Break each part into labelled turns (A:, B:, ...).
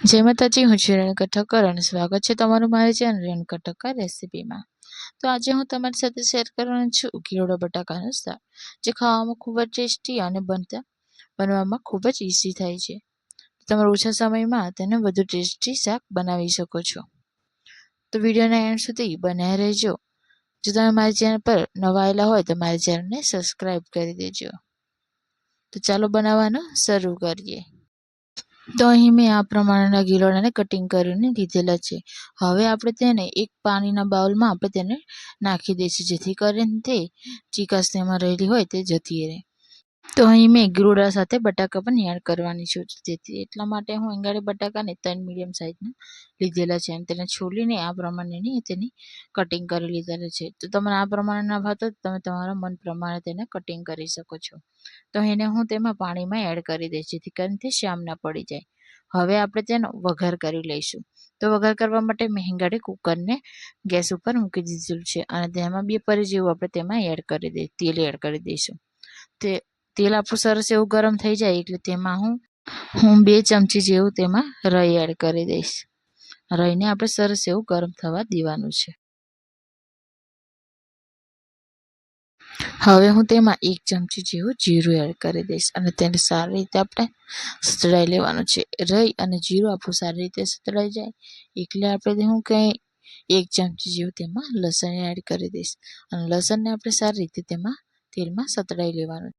A: જય માતાજી, હું છું રેણુકા ઠક્કર અને સ્વાગત છે તમારું મારી ચેનલ રેણુકા ઠક્કર રેસીપીમાં તો આજે હું તમારી સાથે શેર કરવાની છું ગીરોડા બટાકાનું શાક, જે ખાવામાં ખૂબ જ ટેસ્ટી અને બનતા, બનવામાં ખૂબ જ ઇઝી થાય છે. તમારા ઓછા સમયમાં તેને વધુ ટેસ્ટી શાક બનાવી શકો છો. તો વિડીયોના એન્ડ સુધી બનાવી રહેજો. જો તમે મારી ચેનલ પર નવા આવેલા હોય તો મારી ચેનલને સબસ્ક્રાઈબ કરી દેજો. તો ચાલો બનાવવાનું શરૂ કરીએ. તો અહીં મેં આ પ્રમાણેના ગીલોડાને કટિંગ કરીને લીધેલા છે. હવે આપણે તેને એક પાણીના બાઉલમાં આપણે તેને નાખી દઈશું જેથી કરીને તે ચીકાશ તેમાં રહેલી હોય તે જતી રહે. તો અહીં મેં ગીરોડા સાથે બટાકા પણ એડ કરવાની છું તેથી એટલા માટે હું અંગાડી બટાકાને ત્રણ મીડિયમ સાઇઝના લીધેલા છે અને તેને છોલીને આ પ્રમાણેની તેની કટિંગ કરી લીધેલા છે. તો તમને આ પ્રમાણેના ભાત તમે તમારા મન પ્રમાણે તેને કટિંગ કરી શકો છો. તો એને હું તેમાં પાણીમાં એડ કરી દઈશ જેથી કરીને તે શ્યામ ના પડી જાય. હવે આપણે તેનો વઘાર કરી લઈશું. તો વઘાર કરવા માટે મેં હિંગાડી કુકરને ગેસ ઉપર મૂકી દીધેલું છે અને તેમાં બે પરી જેવું આપણે તેમાં એડ કરી દઈ તેલ એડ કરી દઈશું. તે તેલ આપણું સરસ એવું ગરમ થઈ જાય એટલે તેમાં હું હું બે ચમચી જેવું તેમાં રઈ એડ કરી દઈશ. રઈને આપણે સરસ એવું ગરમ થવા દેવાનું છે. હવે હું તેમાં એક ચમચી જેવું જીરું એડ કરી દઈશ અને તેને સારી રીતે આપણે સતળાઈ લેવાનું છે. રહી અને જીરું આપણું સારી રીતે સતળાઈ જાય એટલે આપણે હું કંઈ એક ચમચી જેવું તેમાં લસણ એડ કરી દઈશ. અને લસણને આપણે સારી રીતે તેમાં તેલમાં સતળાઈ લેવાનું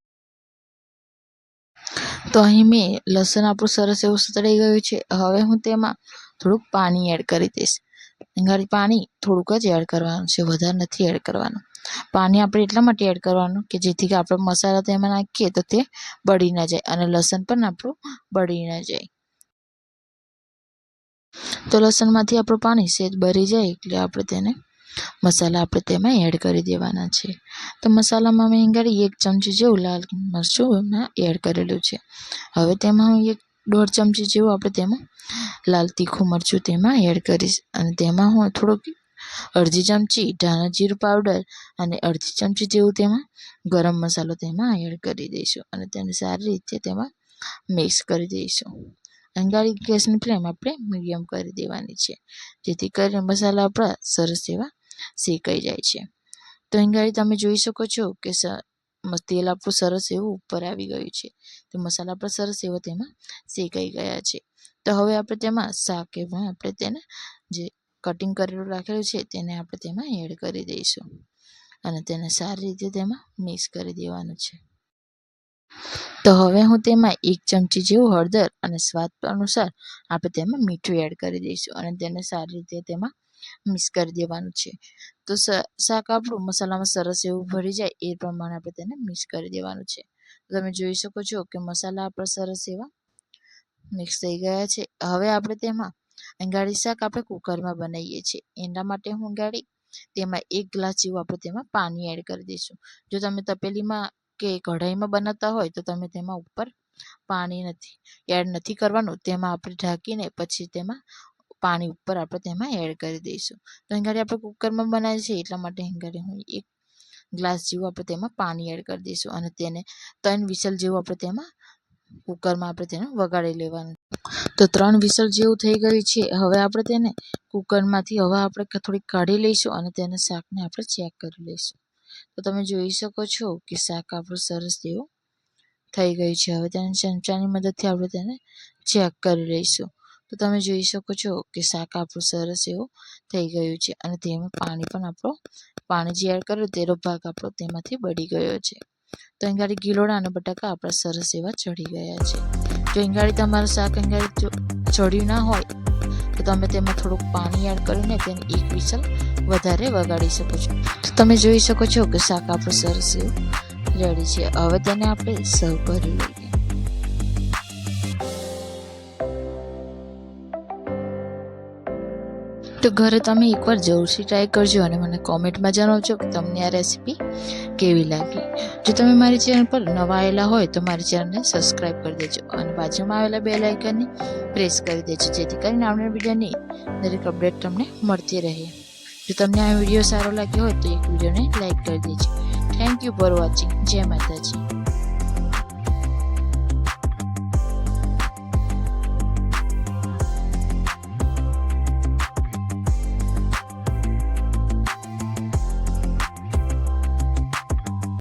A: તો અહીં મેં લસણ આપણું સરસ એવું સતળાઈ ગયું છે. હવે હું તેમાં થોડુંક પાણી એડ કરી દઈશ. ઘણી પાણી થોડુંક જ એડ કરવાનું છે. વધારે નથી એડ કરવાનું. પાણી આપણે એટલા માટે એડ કરવાનું કે જેથી કે આપણે મસાલા તેમાં નાખીએ તો તે બળી ના જાય અને લસણ પણ આપણું બળી ના જાય. તો લસણમાંથી આપણું પાણી સહેજ બળી જાય એટલે આપણે તેને મસાલા આપણે તેમાં એડ કરી દેવાના છે. તો મસાલામાં મેં ઘડી એક ચમચી જેવું લાલ મરચું એડ કરેલું છે. હવે તેમાં હું એક દોઢ ચમચી જેવું આપણે તેમાં લાલ તીખું મરચું તેમાં એડ કરીશ. અને તેમાં હું થોડુંક અડધી ચમચી ધાણા જીરું પાવડર અને અડધી ચમચી જેવું તેમાં ગરમ મસાલો તેમાં એડ કરી દઈશું. અને તેને સારી રીતે તેમાં મિક્સ કરી દઈશું. અંગાળી ગેસની ફ્લેમ આપણે મીડિયમ કરી દેવાની છે. જેથી કરીને મસાલા આપણા સરસ એવા શેકાઈ જાય છે. તો અંગાળી તમે જોઈ શકો છો કે તેલ આપણું સરસ એવું ઉપર આવી ગયું છે. તો મસાલા પણ સરસ એવા તેમાં શેકાઈ ગયા છે. તો હવે આપણે તેમાં શાક એમાં આપણે તેને જે કટિંગ કરેલું રાખેલું છે તેને આપણે તેમાં એડ કરી દઈશું. અને તેને સારી રીતે તેમાં મિક્સ કરી દેવાનું છે. તો હવે હું તેમાં એક ચમચી જેવું હળદર અને સ્વાદ અનુસાર આપણે તેમાં મીઠું એડ કરી દઈશું અને તેને સારી રીતે તેમાં મિક્સ કરી દેવાનું છે. તો શાક આપણું મસાલામાં સરસ એવું ભરી જાય એ પ્રમાણે આપણે તેને મિક્સ કરી દેવાનું છે. તમે જોઈ શકો છો કે મસાલા આપણા સરસ એવા મિક્સ થઈ ગયા છે. હવે આપણે તેમાં અંગાડી શાક આપણે કુકરમાં બનાવીએ છીએ. એના માટે હું ગાડી તેમાં એક ગ્લાસ જેવું આપણે તેમાં પાણી એડ કરી દઈશું. જો તમે તપેલીમાં કે કઢાઈમાં બનાવતા હોય તો તમે તેમાં ઉપર પાણી નથી, એડ નથી કરવાનું. તેમાં આપણે ઢાંકીને પછી તેમાં પાણી ઉપર આપણે તેમાં એડ કરી દઈશું. તો હિંગાડી આપણે કુકરમાં બનાવીએ છીએ એટલા માટે હિંગાડી હું એક ગ્લાસ જેવું આપણે તેમાં પાણી એડ કરી દઈશું અને તેને ત્રણ વિસલ જેવું આપણે તેમાં કુકરમાં આપણે તેને વગાડી લેવાનું. તો ત્રણ વિસલ જેવું થઈ ગયું છે. હવે આપણે તેને કુકરમાંથી હવે આપણે થોડીક કાઢી લઈશું અને તેને શાકને આપણે ચેક કરી લઈશું. તો તમે જોઈ શકો છો કે શાક આપણું સરસ એવું થઈ ગયું છે. હવે તેને ચમચાની મદદથી આપણે તેને ચેક કરી લઈશું. તો તમે જોઈ શકો છો કે શાક આપણું સરસ એવું થઈ ગયું છે અને તેમાં પાણી પણ આપણો, પાણી જે એડ કર્યું તેનો ભાગ આપણો તેમાંથી બળી ગયો છે. તો અંગાડી ગીલોડા અને બટાકા આપણા સરસ એવા ચડી ગયા છે. જો અંગાડી તમારું શાક અંગાડી ચડ્યું ના હોય તો તમે તેમાં થોડુંક પાણી એડ કરીને તેને એક વિસલ વધારે વગાડી શકો છો. તો તમે જોઈ શકો છો કે શાક આપણું સરસ રેડી છે. હવે તેને આપણે સર્વ કરી લઈએ. તો ઘરે તમે એકવાર જરૂરથી ટ્રાય કરજો અને મને કોમેન્ટમાં જણાવજો કે તમને આ રેસીપી કેવી લાગી. જો તમે મારી ચેનલ પર નવા આવેલા હોય તો મારી ચેનલને સબસ્ક્રાઈબ કરી દેજો અને બાજુમાં આવેલા બે લાઇકનને પ્રેસ કરી દેજો, જેથી કરીને આવનાર વિડીયોની દરેક અપડેટ તમને મળતી રહે. જો તમને આ વીડિયો સારો લાગ્યો હોય તો એક વિડીયોને લાઇક કરી દેજો. થેન્ક યુ ફોર વોચિંગ જય માતાજી.